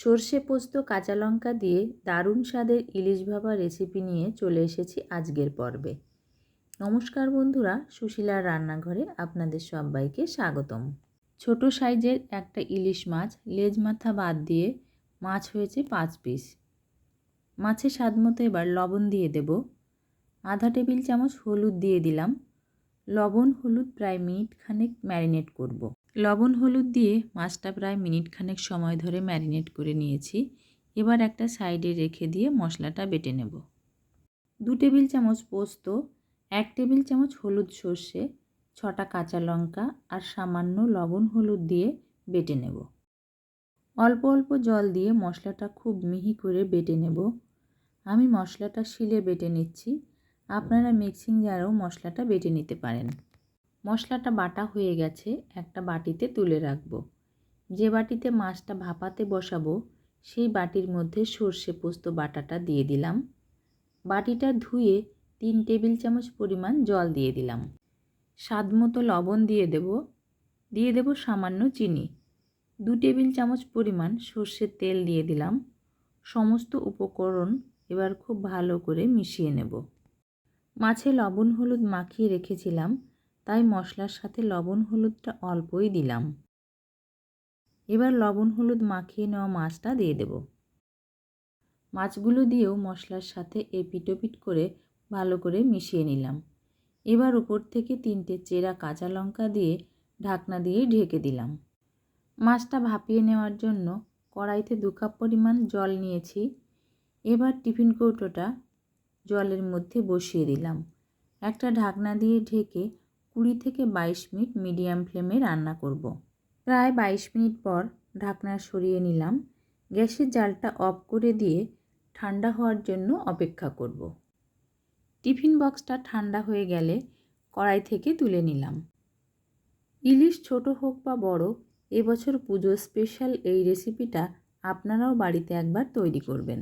সর্ষে পোস্ত, কাঁচা লঙ্কা দিয়ে দারুণ স্বাদের ইলিশ ভাপা রেসিপি নিয়ে চলে এসেছি আজকের পর্বে। নমস্কার বন্ধুরা, সুশীলার রান্নাঘরে আপনাদের সবাইকে স্বাগতম। ছোট সাইজের একটা ইলিশ মাছ লেজ মাথা বাদ দিয়ে মাছ হয়েছে পাঁচ পিস মাছের স্বাদ মতো এবার লবণ দিয়ে দেব। আধা টেবিল চামচ হলুদ দিয়ে দিলাম। লবণ, হলুদ প্রায় মিনিট খানেক ম্যারিনেট করব। লবণ, হলুদ দিয়ে মাছটা প্রায় মিনিট খানেক সময় ধরে ম্যারিনেট করে নিয়েছি। এবার একটা সাইডে রেখে দিয়ে মশলাটা বেটে নেব। দু টেবিল চামচ পোস্ত, এক টেবিল চামচ হলুদ সর্ষে, ছটা কাঁচা লঙ্কা আর সামান্য লবণ, হলুদ দিয়ে বেটে নেব। অল্প অল্প জল দিয়ে মশলাটা খুব মিহি করে বেটে নেব। আমি মশলাটা শিলে বেটে নিচ্ছি। আপনারা মিক্সিং জারেও মশলাটা বেটে নিতে পারেন। মশলাটা বাটা হয়ে গেছে, একটা বাটিতে তুলে রাখব। যে বাটিতে মাছটা ভাপাতে বসাবো, সেই বাটির মধ্যে সর্ষে পোস্ত বাটাটা দিয়ে দিলাম। বাটিটা ধুয়ে তিন টেবিল চামচ পরিমাণ জল দিয়ে দিলাম। স্বাদ মতো লবণ দিয়ে দেব দিয়ে দেব সামান্য চিনি। দু টেবিল চামচ পরিমাণ সর্ষের তেল দিয়ে দিলাম। সমস্ত উপকরণ এবার খুব ভালো করে মিশিয়ে নেব। মাছে লবণ হলুদ মাখিয়ে রেখেছিলাম তাই মশলার সাথে লবণ হলুদটা অল্পই দিলাম। এবার লবণ হলুদ মাখিয়ে নেওয়া মাছটা দিয়ে দেব। মাছগুলো দিয়েও মশলার সাথে এপিটোপিট করে ভালো করে মিশিয়ে নিলাম। এবার উপর থেকে তিনটে চেরা কাঁচা লঙ্কা দিয়ে ঢাকনা দিয়ে ঢেকে দিলাম। মাছটা ভাপিয়ে নেওয়ার জন্য কড়াইতে দু কাপ পরিমাণ জল নিয়েছি। এবার টিফিন কৌটোটা জলের মধ্যে বসিয়ে দিলাম। একটা ঢাকনা দিয়ে ঢেকে কুড়ি থেকে বাইশ মিনিট মিডিয়াম ফ্লেমে রান্না করব। প্রায় বাইশ মিনিট পর ঢাকনা সরিয়ে নিলাম গ্যাসের জালটা অফ করে দিয়ে ঠান্ডা হওয়ার জন্য অপেক্ষা করব। টিফিন বক্সটা ঠান্ডা হয়ে গেলে কড়াই থেকে তুলে নিলাম ইলিশ ছোট হোক বা বড় এবছর পুজো স্পেশাল এই রেসিপিটা আপনারাও বাড়িতে একবার তৈরি করবেন